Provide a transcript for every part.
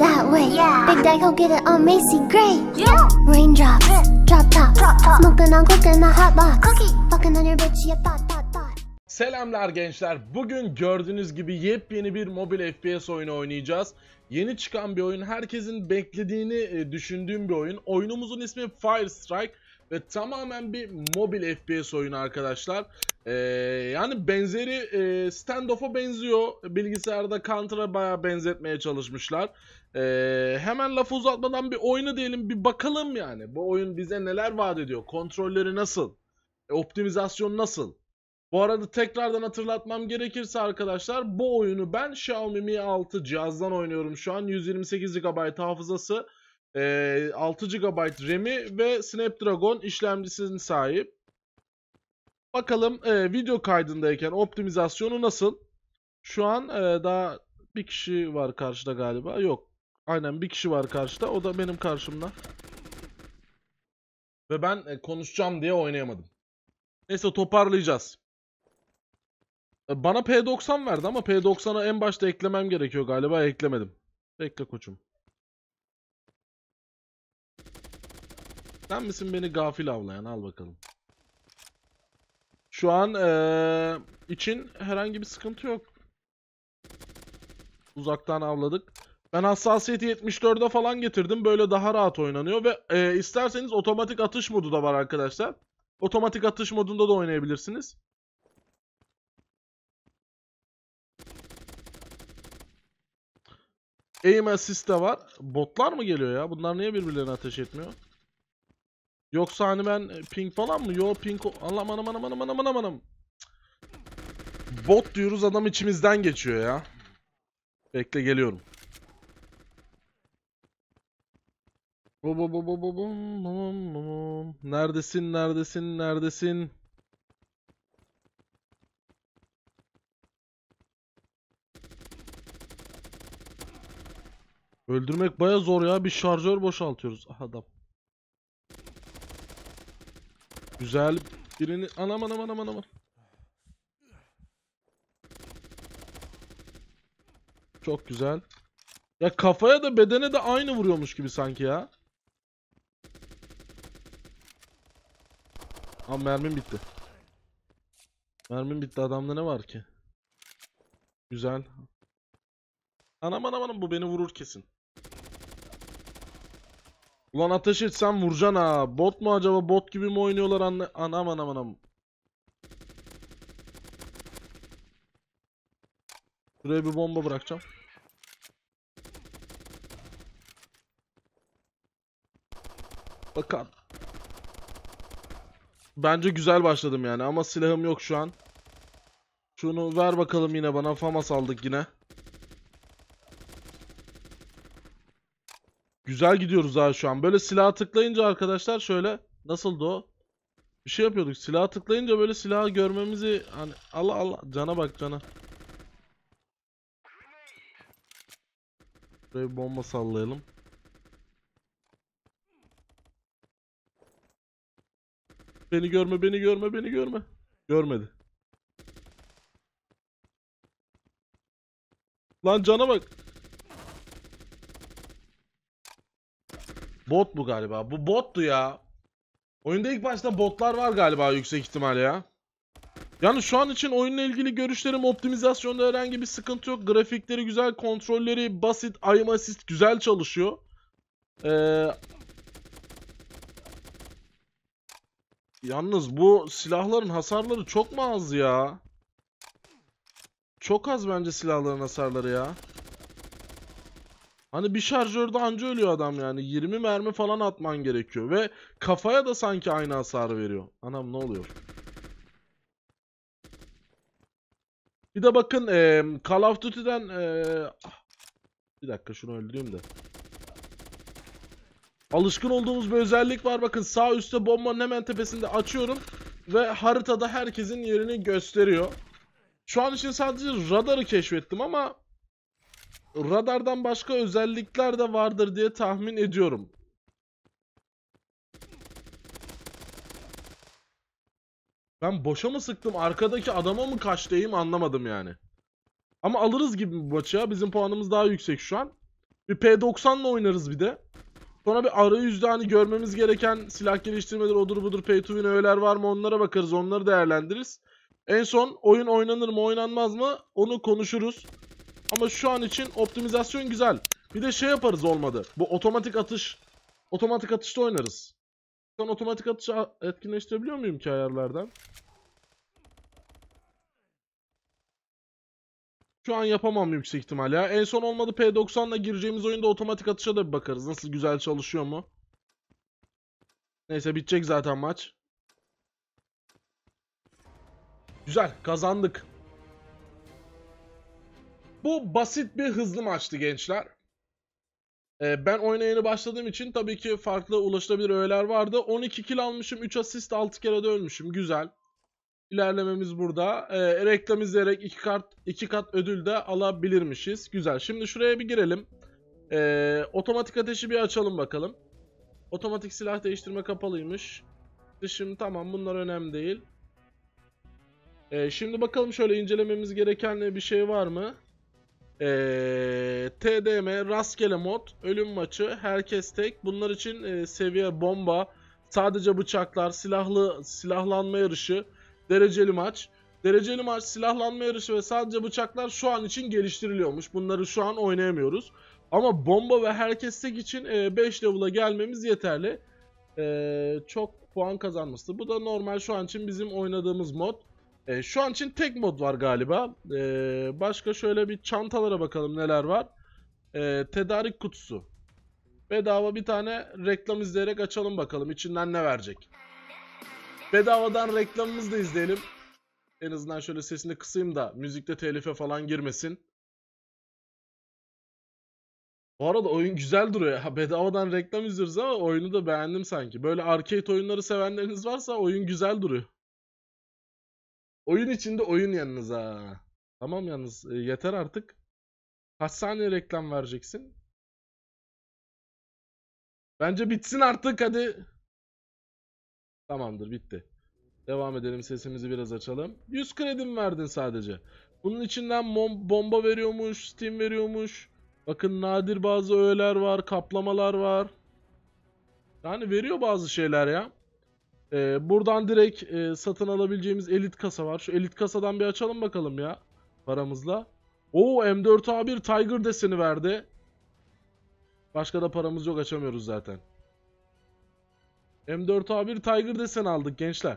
that way. Yeah. Big Daddy go get it on Macy Gray. Yeah. Raindrops, drop top, Drop top. smoking on cooking a hot box. Cookie. Fucking on your bitch, yeah, thought, thought, thought. Selamlar gençler. Bugün gördüğünüz gibi yepyeni bir mobil FPS oyunu oynayacağız. Yeni çıkan bir oyun. Herkesin beklediğini e, düşündüğüm bir oyun. Oyunumuzun ismi Fire Strike ve tamamen bir mobil FPS oyunu arkadaşlar. Ee, yani benzeri e, standoff'a benziyor. Bilgisayarda Counter'a bayağı benzetmeye çalışmışlar. Ee, hemen lafı uzatmadan bir oyunu diyelim bir bakalım yani. Bu oyun bize neler vaat ediyor? Kontrolleri nasıl? E, optimizasyon nasıl? Bu arada tekrardan hatırlatmam gerekirse arkadaşlar bu oyunu ben Xiaomi Mi 6 cihazdan oynuyorum şu an. 128 GB hafızası, e, 6 GB RAM'i ve Snapdragon işlemcisinin sahip. Bakalım e, video kaydındayken optimizasyonu nasıl? Şu an e, daha bir kişi var karşıda galiba. Yok. Aynen bir kişi var karşıda. O da benim karşımda. Ve ben e, konuşacağım diye oynayamadım. Neyse toparlayacağız. E, Bana P90 verdi ama P90'a en başta eklemem gerekiyor galiba. Eklemedim. Bekle koçum. Sen misin beni gafil avlayan? Al bakalım. Şu an eee, için herhangi bir sıkıntı yok. Uzaktan avladık. Ben hassasiyeti 74'e falan getirdim. Böyle daha rahat oynanıyor ve eee, isterseniz otomatik atış modu da var arkadaşlar. Otomatik atış modunda da oynayabilirsiniz. Aim assist de var. Botlar mı geliyor ya? Bunlar niye birbirlerine ateş etmiyor? Yoksa hani ben e, ping falan mı? Yo ping... o- Anam anam anam anam anam anam. Bot diyoruz adam içimizden geçiyor ya. Bekle geliyorum. Bu bu bu bu bu bum, bum, bum. Neredesin neredesin neredesin? Öldürmek baya zor ya. Bir şarjör boşaltıyoruz. Aha adam. Güzel birini anam anam anam anam. Çok güzel. Ya kafaya da bedene de aynı vuruyormuş gibi sanki ya. Ama mermim bitti. Mermim bitti adamda ne var ki? Güzel. Anam anam anam bu beni vurur kesin. Ulan ateş etsem vuracaksın ha. Bot mu acaba? Bot gibi mi oynuyorlar? Anne... Anam anam anam. Buraya bir bomba bırakacağım. Bakalım. Bence güzel başladım yani ama silahım yok şu an. Şunu ver bakalım yine bana. Famas aldık yine. Güzel gidiyoruz ha şu an. Böyle silaha tıklayınca arkadaşlar şöyle nasıldı o? Bir şey yapıyorduk. Silaha tıklayınca böyle silahı görmemizi hani Allah Allah cana bak cana. Buraya bir bomba sallayalım. Beni görme, beni görme, beni görme. Görmedi. Lan cana bak. Bot bu galiba. Bu bottu ya. Oyunda ilk başta botlar var galiba yüksek ihtimal ya. Yani şu an için oyunla ilgili görüşlerim optimizasyonda herhangi bir sıkıntı yok. Grafikleri güzel, kontrolleri basit, aim assist güzel çalışıyor. Ee, yalnız bu silahların hasarları çok mu az ya? Çok az bence silahların hasarları ya. Hani bir şarjörde anca ölüyor adam yani. 20 mermi falan atman gerekiyor. Ve kafaya da sanki aynı hasar veriyor. Anam ne oluyor? Bir de bakın eee, Call of Duty'den ah, bir dakika şunu öldüreyim de. Alışkın olduğumuz bir özellik var. Bakın sağ üstte bombanın hemen tepesinde açıyorum. Ve haritada herkesin yerini gösteriyor. Şu an için sadece radarı keşfettim ama radardan başka özellikler de vardır diye tahmin ediyorum. Ben boşa mı sıktım arkadaki adama mı kaçtayım anlamadım yani. Ama alırız gibi bu maçı ya. Bizim puanımız daha yüksek şu an. Bir P90'la oynarız bir de. Sonra bir arayüzde hani görmemiz gereken silah geliştirmeleri odur budur pay to win öğeler var mı onlara bakarız onları değerlendiririz. En son oyun oynanır mı oynanmaz mı onu konuşuruz. Ama şu an için optimizasyon güzel. Bir de şey yaparız olmadı. Bu otomatik atış. Otomatik atışta oynarız. An otomatik atışı etkinleştirebiliyor muyum ki ayarlardan? Şu an yapamam yüksek ihtimal ya. En son olmadı P90'la gireceğimiz oyunda otomatik atışa da bir bakarız. Nasıl güzel çalışıyor mu? Neyse bitecek zaten maç. Güzel kazandık. Bu basit bir hızlı maçtı gençler. Ee, ben oyuna yeni başladığım için tabii ki farklı ulaşılabilir öğeler vardı. 12 kill almışım, 3 asist, 6 kere de ölmüşüm. Güzel. İlerlememiz burada. Ee, reklam izleyerek 2 kat, iki kat ödül de alabilirmişiz. Güzel. Şimdi şuraya bir girelim. Ee, otomatik ateşi bir açalım bakalım. Otomatik silah değiştirme kapalıymış. Şimdi tamam bunlar önemli değil. Ee, şimdi bakalım şöyle incelememiz gereken bir şey var mı? Ee, TDM, rastgele mod, ölüm maçı, herkes tek. Bunlar için e, seviye bomba, sadece bıçaklar, silahlı silahlanma yarışı, dereceli maç. Dereceli maç, silahlanma yarışı ve sadece bıçaklar şu an için geliştiriliyormuş. Bunları şu an oynayamıyoruz. Ama bomba ve herkes tek için 5 level'a gelmemiz yeterli. Ee, çok puan kazanması. Bu da normal şu an için bizim oynadığımız mod. Ee, şu an için tek mod var galiba. Başka şöyle bir çantalara bakalım neler var. Tedarik kutusu. Bedava bir tane reklam izleyerek açalım bakalım içinden ne verecek. Bedavadan reklamımızı da izleyelim. En azından şöyle sesini kısayım da müzikte telife falan girmesin. Bu arada oyun güzel duruyor. Ha, bedavadan reklam izliyoruz ama oyunu da beğendim sanki. Böyle arcade oyunları sevenleriniz varsa oyun güzel duruyor. Oyun içinde oyun yalnız ha. Tamam yalnız e, yeter artık. Kaç saniye reklam vereceksin? Bence bitsin artık hadi. Tamamdır bitti. Devam edelim sesimizi biraz açalım. 100 kredi mi verdin sadece? Bunun içinden bomba veriyormuş, steam veriyormuş. Bakın nadir bazı öğeler var, kaplamalar var. Yani veriyor bazı şeyler ya. Ee, buradan direkt e, satın alabileceğimiz elit kasa var. Şu elit kasadan bir açalım bakalım ya. Paramızla. Oo M4A1 Tiger deseni verdi. Başka da paramız yok açamıyoruz zaten. M4A1 Tiger desen aldık gençler.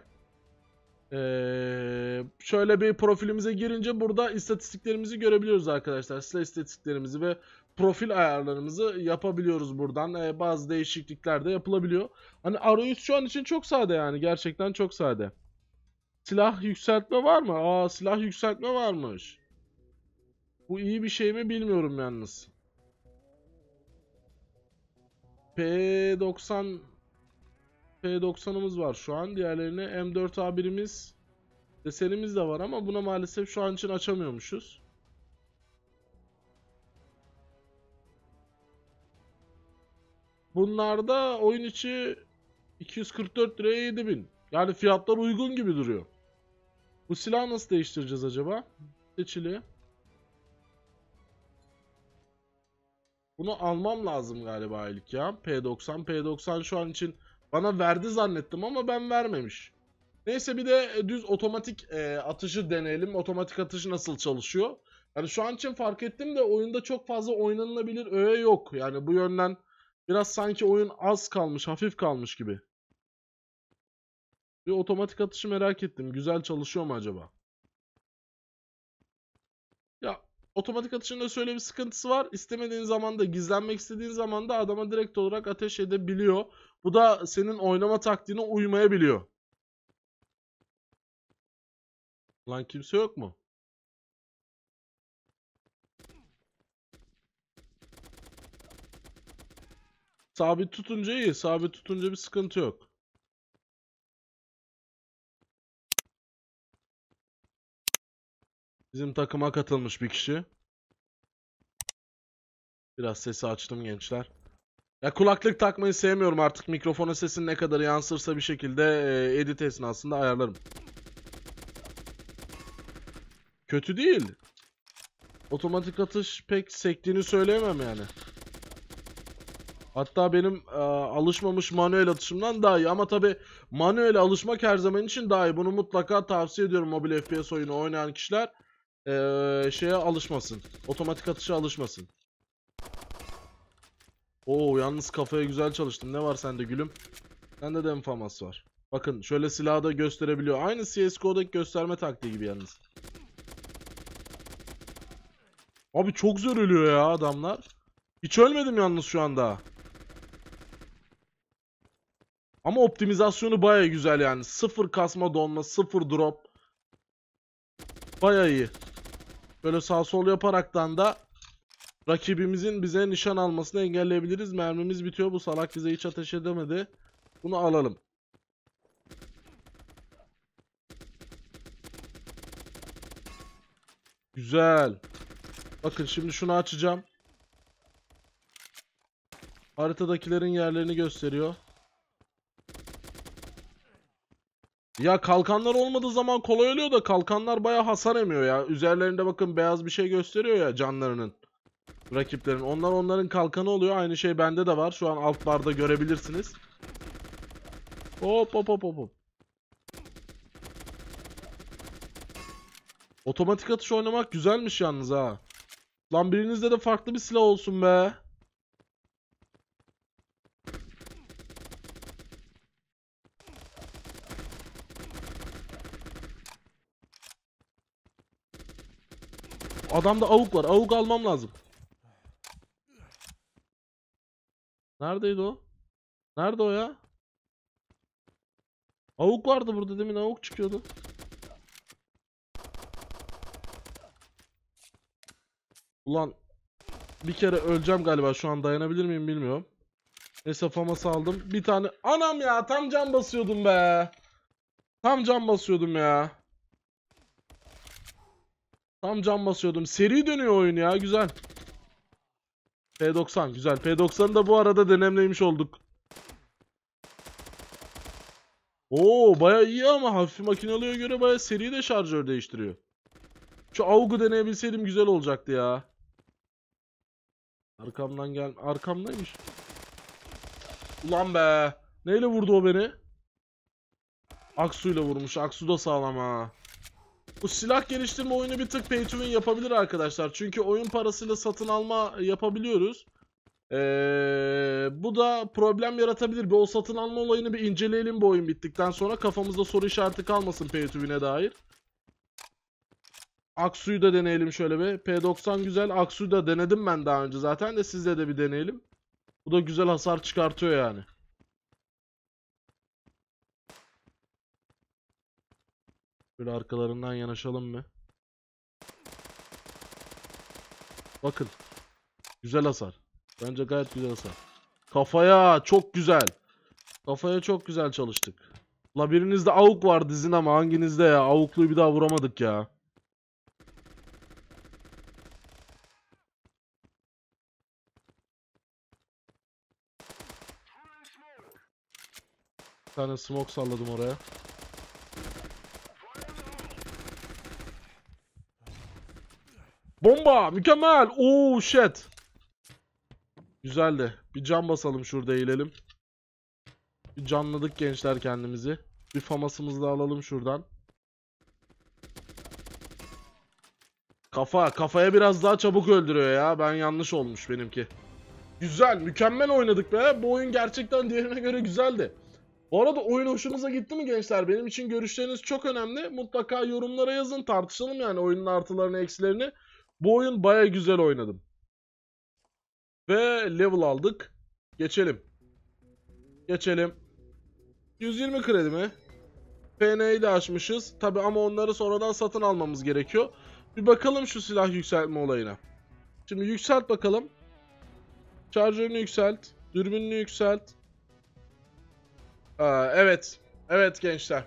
Ee, şöyle bir profilimize girince burada istatistiklerimizi görebiliyoruz arkadaşlar. Silah istatistiklerimizi ve profil ayarlarımızı yapabiliyoruz buradan. Ee, bazı değişiklikler de yapılabiliyor. Hani arayüz şu an için çok sade yani. Gerçekten çok sade. Silah yükseltme var mı? Aa silah yükseltme varmış. Bu iyi bir şey mi bilmiyorum yalnız. P90 P90'ımız var şu an. Diğerlerine M4A1'imiz desenimiz de var ama buna maalesef şu an için açamıyormuşuz. Bunlarda oyun içi 244 liraya 7000. Yani fiyatlar uygun gibi duruyor. Bu silahı nasıl değiştireceğiz acaba? Seçili. Bunu almam lazım galiba aylık ya. P90. P90 şu an için bana verdi zannettim ama ben vermemiş. Neyse bir de e, düz otomatik e, atışı deneyelim. Otomatik atışı nasıl çalışıyor? Yani şu an için fark ettim de oyunda çok fazla oynanılabilir öğe yok. Yani bu yönden biraz sanki oyun az kalmış, hafif kalmış gibi. Bir otomatik atışı merak ettim. Güzel çalışıyor mu acaba? Ya otomatik atışında şöyle bir sıkıntısı var. İstemediğin zaman da gizlenmek istediğin zaman da adama direkt olarak ateş edebiliyor. Bu da senin oynama taktiğine uymayabiliyor. Lan kimse yok mu? Sabit tutunca iyi. Sabit tutunca bir sıkıntı yok. Bizim takıma katılmış bir kişi. Biraz sesi açtım gençler. Ya kulaklık takmayı sevmiyorum artık. Mikrofona sesin ne kadar yansırsa bir şekilde e, edit esnasında ayarlarım. Kötü değil. Otomatik atış pek sektiğini söyleyemem yani. Hatta benim e, alışmamış manuel atışımdan daha iyi. Ama tabi manuel alışmak her zaman için daha iyi. Bunu mutlaka tavsiye ediyorum mobil FPS oyunu oynayan kişiler. e, şeye alışmasın. Otomatik atışa alışmasın. Oo yalnız kafaya güzel çalıştım. Ne var sende gülüm? Sende de enfamas var. Bakın şöyle silahı da gösterebiliyor. Aynı CSGO'daki gösterme taktiği gibi yalnız. Abi çok zor ölüyor ya adamlar. Hiç ölmedim yalnız şu anda. Ama optimizasyonu baya güzel yani. Sıfır kasma donma, sıfır drop. Baya iyi. Böyle sağ sol yaparaktan da rakibimizin bize nişan almasını engelleyebiliriz. Mermimiz bitiyor. Bu salak bize hiç ateş edemedi. Bunu alalım. Güzel. Bakın şimdi şunu açacağım. Haritadakilerin yerlerini gösteriyor. Ya kalkanlar olmadığı zaman kolay oluyor da kalkanlar baya hasar emiyor ya. Üzerlerinde bakın beyaz bir şey gösteriyor ya canlarının. Rakiplerin. Onlar onların kalkanı oluyor. Aynı şey bende de var. Şu an alt barda görebilirsiniz. Hop hop hop hop. Otomatik atış oynamak güzelmiş yalnız ha. Lan birinizde de farklı bir silah olsun be. Adamda avuk var. Avuk almam lazım. Neredeydi o? Nerede o ya? Avuk vardı burada demin avuk çıkıyordu. Ulan bir kere öleceğim galiba şu an dayanabilir miyim bilmiyorum. Neyse faması aldım. Bir tane anam ya tam can basıyordum be. Tam can basıyordum ya. Tam can basıyordum. Seri dönüyor oyun ya güzel. P90 güzel. P90'ı da bu arada denemlemiş olduk. Oo baya iyi ama hafif makinalıya göre baya seri de şarjör değiştiriyor. Şu AUG'u deneyebilseydim güzel olacaktı ya. Arkamdan gel. Arkamdaymış. Ulan be. Neyle vurdu o beni? Aksu'yla vurmuş. Aksu da sağlam ha. Bu silah geliştirme oyunu bir tık pay to win yapabilir arkadaşlar. Çünkü oyun parasıyla satın alma yapabiliyoruz. Ee, bu da problem yaratabilir. Bir o satın alma olayını bir inceleyelim bu oyun bittikten sonra. Kafamızda soru işareti kalmasın pay to win'e dair. Aksu'yu da deneyelim şöyle bir. P90 güzel. Aksu'yu da denedim ben daha önce zaten de sizle de bir deneyelim. Bu da güzel hasar çıkartıyor yani. Böyle arkalarından yanaşalım mı? Bakın. Güzel hasar. Bence gayet güzel hasar. Kafaya çok güzel. Kafaya çok güzel çalıştık. La birinizde avuk var dizin ama hanginizde ya? Avukluyu bir daha vuramadık ya. Bir tane smoke salladım oraya. Bomba! Mükemmel! Oo shit! Güzeldi. Bir can basalım şurada eğilelim. Bir canladık gençler kendimizi. Bir famasımızı da alalım şuradan. Kafa. Kafaya biraz daha çabuk öldürüyor ya. Ben yanlış olmuş benimki. Güzel. Mükemmel oynadık be. Bu oyun gerçekten diğerine göre güzeldi. Bu arada oyun hoşunuza gitti mi gençler? Benim için görüşleriniz çok önemli. Mutlaka yorumlara yazın. Tartışalım yani oyunun artılarını eksilerini. Bu oyun baya güzel oynadım. Ve level aldık. Geçelim. Geçelim. 120 kredi mi? PN'yi de açmışız. Tabi ama onları sonradan satın almamız gerekiyor. Bir bakalım şu silah yükseltme olayına. Şimdi yükselt bakalım. Şarjörünü yükselt. Dürbününü yükselt. Aa, evet. Evet gençler.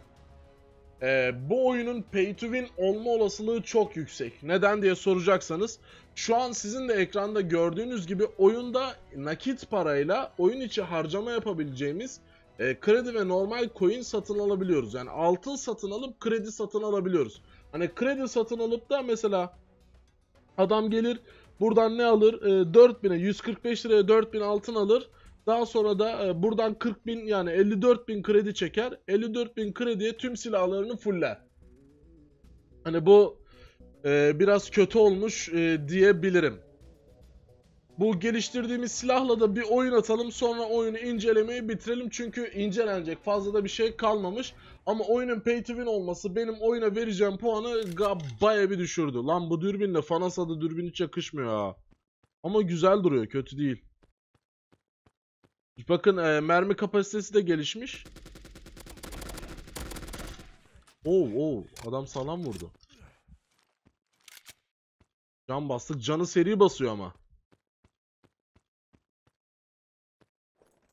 Ee, bu oyunun pay to win olma olasılığı çok yüksek. Neden diye soracaksanız şu an sizin de ekranda gördüğünüz gibi oyunda nakit parayla oyun içi harcama yapabileceğimiz e, kredi ve normal coin satın alabiliyoruz. Yani altın satın alıp kredi satın alabiliyoruz. Hani kredi satın alıp da mesela adam gelir buradan ne alır? E, 4000'e 145 liraya 4000 altın alır. Daha sonra da e, buradan 40 bin yani 54 bin kredi çeker. 54 bin krediye tüm silahlarını fuller. Hani bu e, biraz kötü olmuş e, diyebilirim. Bu geliştirdiğimiz silahla da bir oyun atalım sonra oyunu incelemeyi bitirelim çünkü incelenecek fazla da bir şey kalmamış. Ama oyunun pay to win olması benim oyuna vereceğim puanı baya bir düşürdü. Lan bu dürbünle Fanasa'da dürbün hiç yakışmıyor ha. Ama güzel duruyor kötü değil. Bakın e, mermi kapasitesi de gelişmiş. Oo oo adam sağlam vurdu. Can bastık. Canı seri basıyor ama.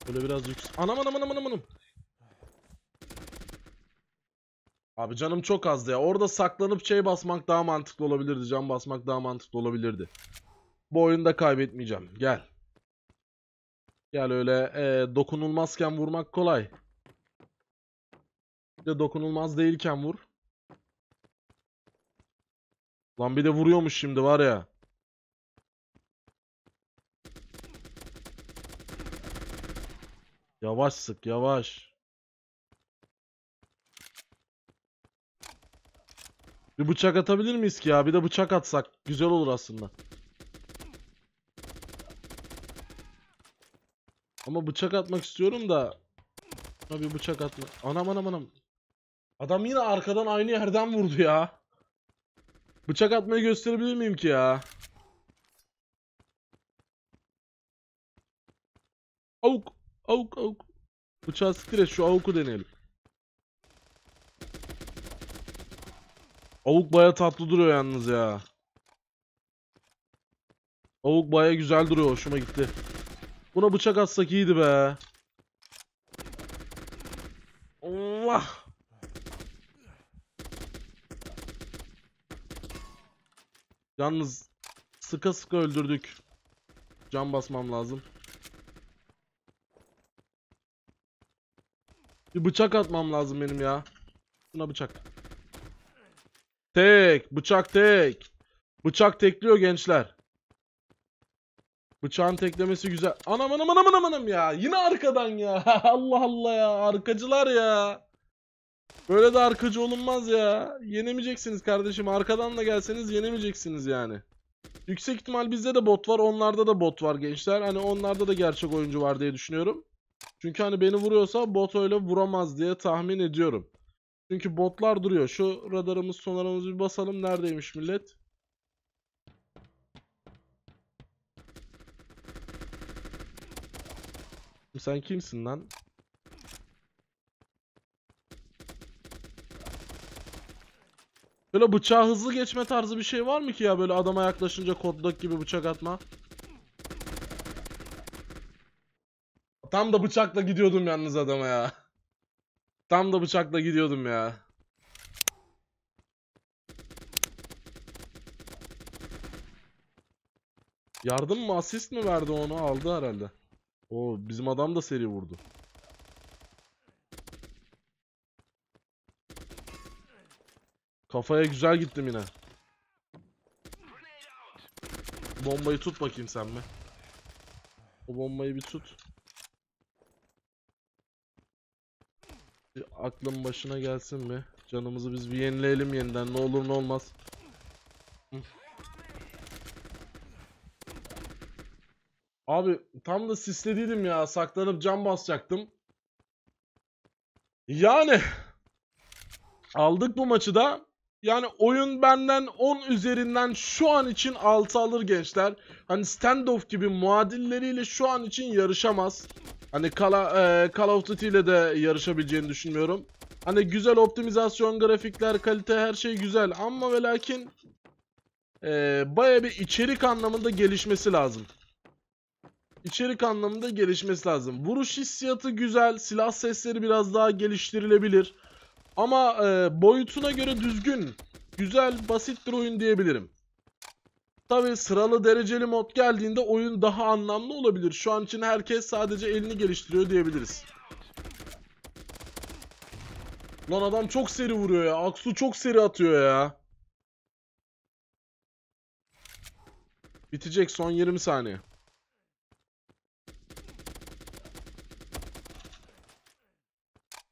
Böyle biraz yüksek. Anam anam anam anam anam. Abi canım çok azdı ya. Orada saklanıp şey basmak daha mantıklı olabilirdi. Can basmak daha mantıklı olabilirdi. Bu oyunda kaybetmeyeceğim. Gel. Gel öyle e, dokunulmazken vurmak kolay. Bir de dokunulmaz değilken vur. Lan bir de vuruyormuş şimdi var ya. Yavaş sık yavaş. Bir bıçak atabilir miyiz ki ya? Bir de bıçak atsak güzel olur aslında. Ama bıçak atmak istiyorum da. Tabii bıçak atma. Anam anam anam. Adam yine arkadan aynı yerden vurdu ya. Bıçak atmayı gösterebilir miyim ki ya? Avuk. Avuk avuk. Bıçağı siktir şu avuku deneyelim. Avuk baya tatlı duruyor yalnız ya. Avuk baya güzel duruyor hoşuma gitti. Buna bıçak atsak iyiydi be. Allah. Yalnız sıka sıka öldürdük. Can basmam lazım. Bir bıçak atmam lazım benim ya. Buna bıçak. Tek. Bıçak tek. Bıçak tekliyor gençler. Bıçağın teklemesi güzel. Anam anam anam anam anam ya. Yine arkadan ya. Allah Allah ya. Arkacılar ya. Böyle de arkacı olunmaz ya. Yenemeyeceksiniz kardeşim. Arkadan da gelseniz yenemeyeceksiniz yani. Yüksek ihtimal bizde de bot var. Onlarda da bot var gençler. Hani onlarda da gerçek oyuncu var diye düşünüyorum. Çünkü hani beni vuruyorsa bot öyle vuramaz diye tahmin ediyorum. Çünkü botlar duruyor. Şu radarımız sonarımızı bir basalım. Neredeymiş millet? Sen kimsin lan? Böyle bıçağı hızlı geçme tarzı bir şey var mı ki ya böyle adama yaklaşınca kodlak gibi bıçak atma? Tam da bıçakla gidiyordum yalnız adama ya. Tam da bıçakla gidiyordum ya. Yardım mı asist mi verdi onu aldı herhalde. O bizim adam da seri vurdu. Kafaya güzel gittim yine. Bombayı tut bakayım sen mi? O bombayı bir tut. Bir aklın başına gelsin mi? Canımızı biz bir yenileyelim yeniden. Ne olur ne olmaz. Hı. Abi tam da sislediydim ya. Saklanıp cam basacaktım. Yani aldık bu maçı da. Yani oyun benden 10 üzerinden şu an için 6 alır gençler. Hani standoff gibi muadilleriyle şu an için yarışamaz. Hani Call, e, Call of Duty ile de yarışabileceğini düşünmüyorum. Hani güzel optimizasyon, grafikler, kalite her şey güzel ama ve lakin e, baya bir içerik anlamında gelişmesi lazım. İçerik anlamında gelişmesi lazım. Vuruş hissiyatı güzel, silah sesleri biraz daha geliştirilebilir. Ama e, boyutuna göre düzgün, güzel, basit bir oyun diyebilirim. Tabi sıralı dereceli mod geldiğinde oyun daha anlamlı olabilir. Şu an için herkes sadece elini geliştiriyor diyebiliriz. Lan adam çok seri vuruyor ya. Aksu çok seri atıyor ya. Bitecek son 20 saniye.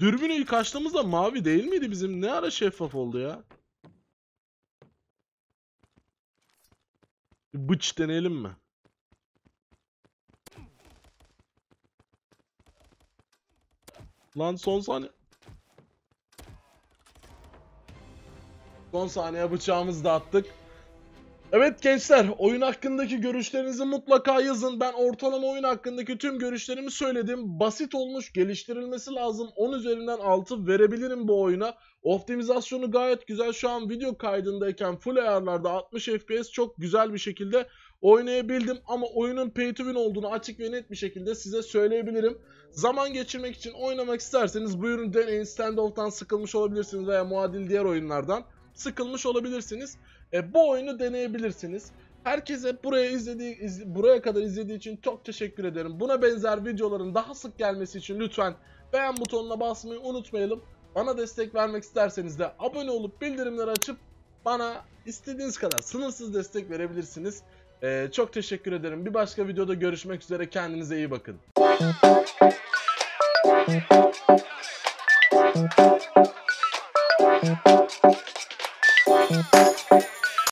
Dürbünü ilk açtığımızda mavi değil miydi bizim? Ne ara şeffaf oldu ya? Bıç deneyelim mi? Lan son saniye. Son saniye bıçağımızı da attık. Evet gençler oyun hakkındaki görüşlerinizi mutlaka yazın. Ben ortalama oyun hakkındaki tüm görüşlerimi söyledim. Basit olmuş geliştirilmesi lazım. 10 üzerinden 6 verebilirim bu oyuna. Optimizasyonu gayet güzel. Şu an video kaydındayken full ayarlarda 60 FPS çok güzel bir şekilde oynayabildim. Ama oyunun pay to win olduğunu açık ve net bir şekilde size söyleyebilirim. Zaman geçirmek için oynamak isterseniz buyurun deneyin. Standoff'tan sıkılmış olabilirsiniz veya muadil diğer oyunlardan sıkılmış olabilirsiniz. E, bu oyunu deneyebilirsiniz. Herkese buraya izlediği iz- buraya kadar izlediği için çok teşekkür ederim. Buna benzer videoların daha sık gelmesi için lütfen beğen butonuna basmayı unutmayalım. Bana destek vermek isterseniz de abone olup bildirimleri açıp bana istediğiniz kadar sınırsız destek verebilirsiniz. E, çok teşekkür ederim. Bir başka videoda görüşmek üzere. Kendinize iyi bakın.